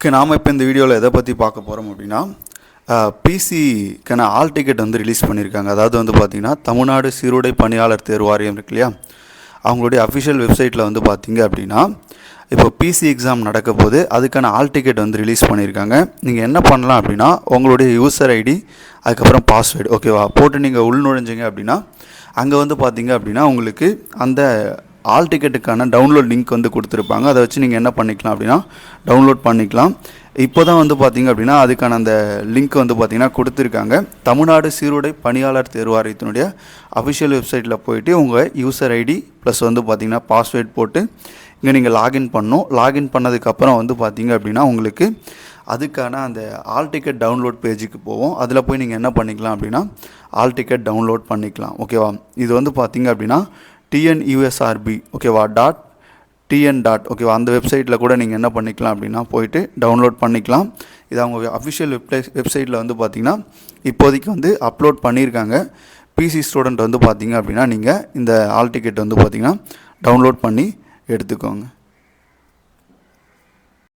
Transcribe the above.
Okay நாம் இப்போ இந்த வீடியோவில் எதை பற்றி பார்க்க போகிறோம் அப்படின்னா பிசிக்கான ஆல் டிக்கெட் வந்து ரிலீஸ் பண்ணியிருக்காங்க அதாவது வந்து பார்த்திங்கன்னா தமிழ்நாடு சீருடை பணியாளர் தேர்வு வாரியம் இருக்கு இல்லையா? அவங்களுடைய அஃபிஷியல் வெப்சைட்டில் வந்து பார்த்தீங்க அப்படின்னா இப்போ பிசி எக்ஸாம் நடக்க போது அதுக்கான ஆல் டிக்கெட் வந்து ரிலீஸ் பண்ணியிருக்காங்க நீங்கள் என்ன பண்ணலாம் அப்படின்னா உங்களுடைய யூசர் ஐடி அதுக்கப்புறம் பாஸ்வேர்டு ஓகேவா போட்டு நீங்கள் உள் நுழைஞ்சிங்க அப்படின்னா அங்கே வந்து பார்த்தீங்க அப்படின்னா உங்களுக்கு அந்த ஆல் டிக்கெட்டுக்கான டவுன்லோட் லிங்க் வந்து கொடுத்துருப்பாங்க. அதை வச்சு நீங்கள் என்ன பண்ணிக்கலாம் அப்படின்னா டவுன்லோட் பண்ணிக்கலாம். இப்போ தான் வந்து பார்த்தீங்க அப்படின்னா அதுக்கான அந்த லிங்க் வந்து பார்த்தீங்கன்னா கொடுத்துருக்காங்க. தமிழ்நாடு சீருடை பணியாளர் தேர்வாரியத்தினுடைய அஃபிஷியல் வெப்சைட்டில் போயிட்டு உங்கள் யூசர் ஐடி ப்ளஸ் வந்து பார்த்திங்கன்னா பாஸ்வேர்ட் போட்டு இங்கே நீங்கள் லாகின் பண்ணணும். லாகின் பண்ணதுக்கப்புறம் வந்து பார்த்தீங்க அப்படின்னா உங்களுக்கு அதுக்கான அந்த ஆல் டிக்கெட் டவுன்லோட் பேஜுக்கு போவோம். அதில் போய் நீங்கள் என்ன பண்ணிக்கலாம் அப்படின்னா ஆல் டிக்கெட் டவுன்லோட் பண்ணிக்கலாம். ஓகேவா? இது வந்து பார்த்தீங்க அப்படின்னா டிஎன்யூஎஸ்ஆர்பி ஓகேவா டாட் டிஎன் டாட் ஓகேவா அந்த வெப்சைட்டில் கூட நீங்கள் என்ன பண்ணிக்கலாம் அப்படின்னா போயிட்டு டவுன்லோட் பண்ணிக்கலாம். இது அவங்க அஃபிஷியல் வெப்ளை வெப்சைட்டில் வந்து பார்த்திங்கன்னா இப்போதைக்கு வந்து அப்லோட் பண்ணியிருக்காங்க. பிசி ஸ்டூடெண்ட் வந்து பார்த்தீங்க அப்படின்னா நீங்கள் இந்த ஆல் டிக்கெட் வந்து பார்த்தீங்கன்னா டவுன்லோட் பண்ணி எடுத்துக்கோங்க.